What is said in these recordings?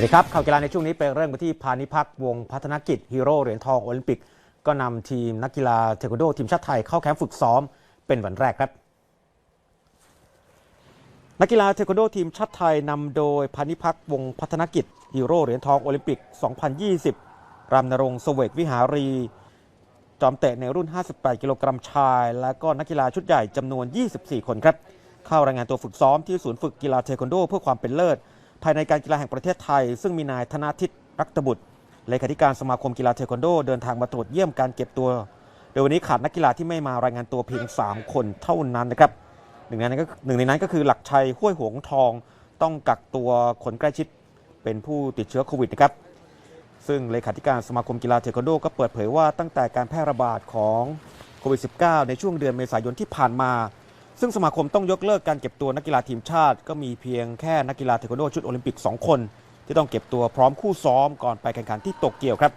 สวัสดีครับ ข่าวกีฬาในช่วงนี้ไปเริ่มกันที่พานิพักวงพัฒนกิจฮีโร่เหรียญทองโอลิมปิก ก็นำทีมนักกีฬาเทควันโดทีมชาติไทยเข้าแคมป์ฝึกซ้อมเป็นวันแรกครับ นักกีฬาเทควันโดทีมชาติไทยนำโดยพานิพักวงพัฒนกิจฮีโร่เหรียญทองโอลิมปิก 2020 รามนรงค์เวกวิหารี จอมเตะในรุ่น 58 กิโลกรัมชาย และก็นักกีฬาชุดใหญ่จำนวน 24 คนครับ เข้ารายงานตัวฝึกซ้อมที่ศูนย์ฝึกกีฬาเทควันโด เพื่อความเป็นเลิศ ภายในการกีฬาแห่งประเทศไทย ซึ่งมีนายธนาทิตรักตบุตรเลขาธิการสมาคมกีฬาเทควันโด เดินทางมาตรวจเยี่ยมการเก็บตัว โดยวันนี้ขาดนักกีฬาที่ไม่มารายงานตัวเพียง 3 คนเท่านั้นนะครับหนึ่งในนั้นก็หนึ่งในนั้นก็คือหลักชัยห้วยหงทอง ต้องกักตัวคนใกล้ชิดเป็นผู้ติดเชื้อโควิดนะครับซึ่งเลขาธิการสมาคมกีฬาเทควันโดก็เปิดเผยว่าตั้งแต่การแพร่ระบาดของโควิด -19 ในช่วงเดือนเมษายนที่ผ่านมา ซึ่งสมาคมต้องยกเลิกการเก็บตัวนักกีฬาทีมชาติ ก็มีเพียงแค่นักกีฬาเทควันโดชุดโอลิมปิก 2 คน ที่ต้องเก็บตัวพร้อมคู่ซ้อมก่อนไปแข่งขันที่โตเกียวครับ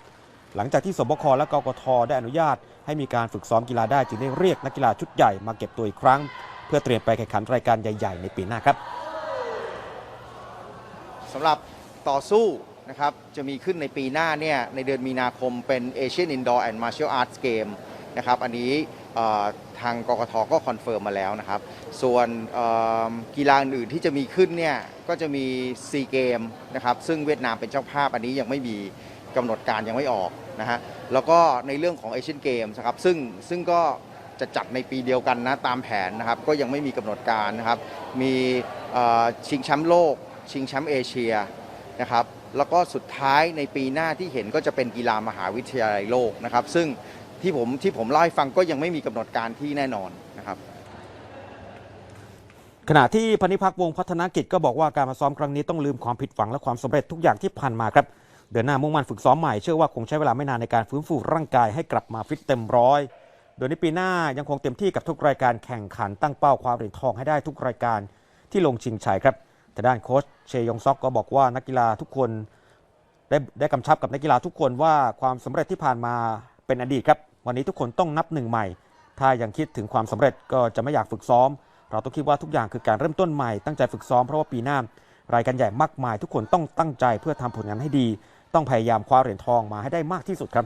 หลังจากที่สบคและกกทได้อนุญาต ให้มีการฝึกซ้อมกีฬาได้จึงได้เรียกนักกีฬาชุดใหญ่มาเก็บตัวอีกครั้ง เพื่อเตรียมไปแข่งขันรายการใหญ่ๆ ในปีหน้าครับสำหรับต่อสู้นะครับจะมีขึ้นในปีหน้าเนี่ยในเดือนมีนาคมเป็น Asian Indoor and Martial Arts Game นะครับอันนี้ ทางกกทก็คอนเฟิร์มมาแล้วนะครับ ส่วนกีฬาอื่นที่จะมีขึ้นเนี่ยก็จะมีซีเกมนะครับซึ่งเวียดนามเป็นเจ้าภาพอันนี้ยังไม่มีกำหนดการยังไม่ออกนะฮะแล้วก็ในเรื่องของเอเชียนเกมส์นะครับซึ่งซึ่งก็จะจัดในปีเดียวกันนะตามแผนนะครับก็ยังไม่มีกำหนดการนะครับ มีชิงแชมป์โลก ชิงแชมป์เอเชียนะครับแล้วก็สุดท้ายในปีหน้าที่เห็นก็จะเป็นกีฬามหาวิทยาลัยโลกนะครับ ซึ่ง ที่ผมที่ผมเล่าให้ฟังก็ยังไม่มีกำหนดการที่แน่นอนนะครับ ขณะที่พนิพักษ์วงพัฒนกิจก็บอกว่าการมาซ้อมครั้งนี้ต้องลืมความผิดหวังและความสำเร็จทุกอย่างที่ผ่านมาครับเดือนหน้ามุ่งมั่นฝึกซ้อมใหม่เชื่อว่าคงใช้เวลาไม่นานในการฟื้นฟูร่างกายให้กลับมาฟิตเต็มร้อยโดยในปีหน้ายังคงเต็มที่กับทุกรายการแข่งขันตั้งเป้าคว้าเหรียญทองให้ได้ทุกรายการที่ลงชิงชัยครับแต่ด้านโค้ชเชยองซอกก็บอกว่านักกีฬาทุกคนได้ได้กำชับกับนักกีฬาทุกคนว่าความสำเร็จที่ผ่านมาเป็นอดีตครับ วันนี้ทุกคนต้องนับหนึ่งใหม่ ถ้ายังคิดถึงความสำเร็จก็จะไม่อยากฝึกซ้อม เราต้องคิดว่าทุกอย่างคือการเริ่มต้นใหม่ ตั้งใจฝึกซ้อมเพราะว่าปีหน้ารายการใหญ่มากมาย ทุกคนต้องตั้งใจเพื่อทำผลงานให้ดี ต้องพยายามคว้าเหรียญทองมาให้ได้มากที่สุดครับ